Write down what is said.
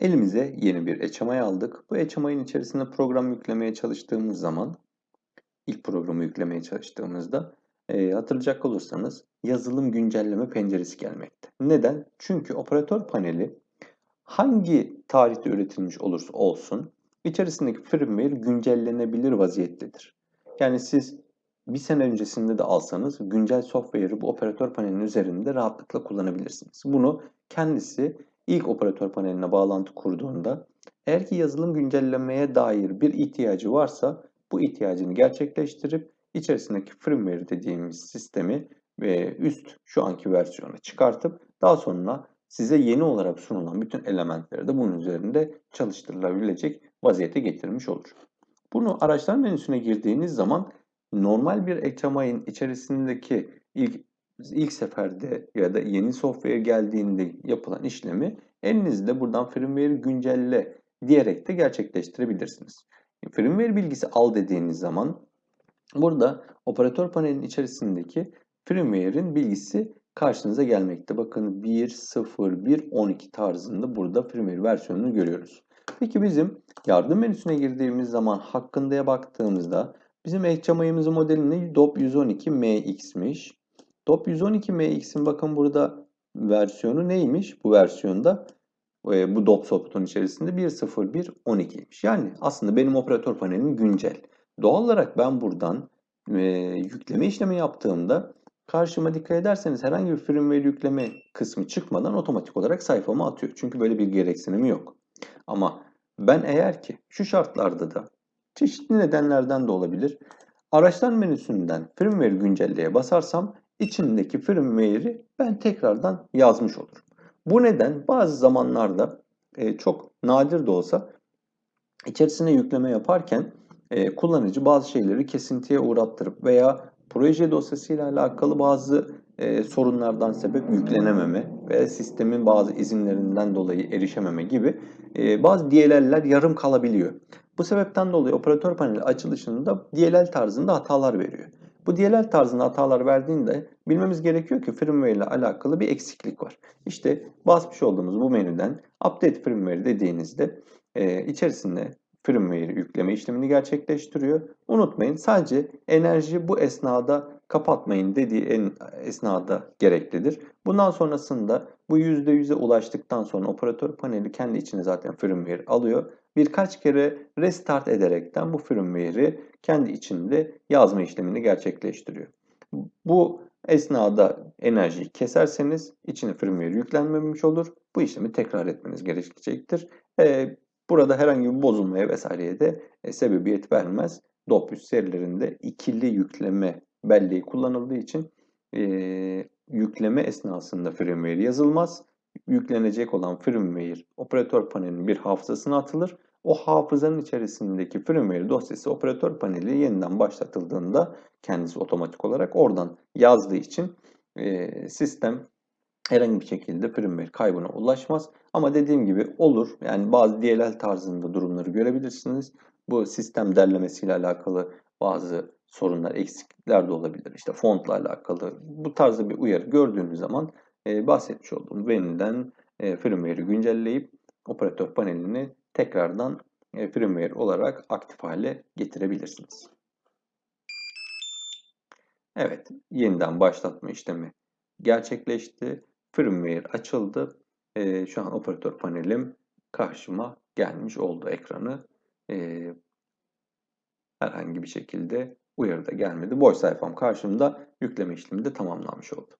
Elimize yeni bir HMI aldık. Bu HMI'nin içerisinde program yüklemeye çalıştığımız zaman, ilk programı yüklemeye çalıştığımızda e, hatırlayacak olursanız yazılım güncelleme penceresi gelmekte. Neden? Çünkü operatör paneli hangi tarihte üretilmiş olursa olsun içerisindeki firmware güncellenebilir vaziyettedir. Yani siz bir sene öncesinde de alsanız güncel software'ı bu operatör panelinin üzerinde rahatlıkla kullanabilirsiniz. Bunu kendisi ilk operatör paneline bağlantı kurduğunda eğer ki yazılım güncellemeye dair bir ihtiyacı varsa bu ihtiyacını gerçekleştirip içerisindeki firmware dediğimiz sistemi ve üst şu anki versiyonu çıkartıp daha sonra size yeni olarak sunulan bütün elementleri de bunun üzerinde çalıştırılabilecek vaziyete getirmiş olur. Bunu araçlar menüsüne girdiğiniz zaman normal bir HMI'nin içerisindeki ilk ilk seferde ya da yeni software geldiğinde yapılan işlemi elinizde buradan firmware güncelle diyerek de gerçekleştirebilirsiniz. Firmware bilgisi al dediğiniz zaman burada operatör panelinin içerisindeki firmware'in bilgisi karşınıza gelmekte. Bakın 1.0.1.12 tarzında burada firmware versiyonunu görüyoruz. Peki bizim yardım menüsüne girdiğimiz zaman hakkında'ya baktığımızda bizim HMI'mizin modeli ne? DOP 112MX'miş. DOP 112MX'in bakın burada versiyonu neymiş? Bu versiyonda e, bu DOP soft'un içerisinde 1.0.1.12'ymiş. Yani aslında benim operatör panelim güncel. Doğal olarak ben buradan e, yükleme işlemi yaptığımda karşıma dikkat ederseniz herhangi bir firmware yükleme kısmı çıkmadan otomatik olarak sayfama atıyor. Çünkü böyle bir gereksinimi yok. Ama ben eğer ki şu şartlarda da çeşitli nedenlerden de olabilir. Araçlar menüsünden firmware güncelleye basarsam içindeki firmware'i ben tekrardan yazmış olurum. Bu neden bazı zamanlarda e, çok nadir de olsa içerisine yükleme yaparken e, kullanıcı bazı şeyleri kesintiye uğrattırıp veya proje dosyasıyla alakalı bazı e, sorunlardan sebep yüklenememe veya sistemin bazı izinlerinden dolayı erişememe gibi bazı DLL'ler yarım kalabiliyor. Bu sebepten dolayı operatör paneli açılışında DLL tarzında hatalar veriyor. Bu DLL tarzında hatalar verdiğinde bilmemiz gerekiyor ki firmware ile alakalı bir eksiklik var. İşte basmış olduğumuz bu menüden update firmware dediğinizde e, içerisinde firmware yükleme işlemini gerçekleştiriyor. Unutmayın sadece enerji bu esnada kapatmayın dediği en esnada gereklidir. Bundan sonrasında bu %100'e ulaştıktan sonra operatör paneli kendi içine zaten firmware alıyor. Birkaç kere restart ederekten bu firmware'i kendi içinde yazma işlemini gerçekleştiriyor. Bu esnada enerjiyi keserseniz içine firmware yüklenmemiş olur. Bu işlemi tekrar etmeniz gerekecektir. Ee, burada herhangi bir bozulmaya vesaireye de e, sebebiyet vermez. DOP serilerinde ikili yükleme belleği kullanıldığı için e, yükleme esnasında firmware yazılmaz. Yüklenecek olan firmware operatör panelinin bir hafızasına atılır. O hafızanın içerisindeki firmware dosyası operatör paneli yeniden başlatıldığında kendisi otomatik olarak oradan yazdığı için e, sistem herhangi bir şekilde firmware kaybına ulaşmaz. Ama dediğim gibi olur. Yani bazı DLL tarzında durumları görebilirsiniz. Bu sistem derlemesiyle alakalı bazı sorunlar, eksiklikler de olabilir. İşte fontla alakalı bu tarzda bir uyarı gördüğünüz zaman e, bahsetmiş olduğum menüden e, firmware'i güncelleyip operatör panelini tekrardan e, firmware olarak aktif hale getirebilirsiniz. Evet, yeniden başlatma işlemi gerçekleşti. Firmware açıldı. E, şu an operatör panelim karşıma gelmiş oldu ekranı. E, herhangi bir şekilde uyarı da gelmedi. Boş sayfam karşımda yükleme işlemi de tamamlanmış oldu.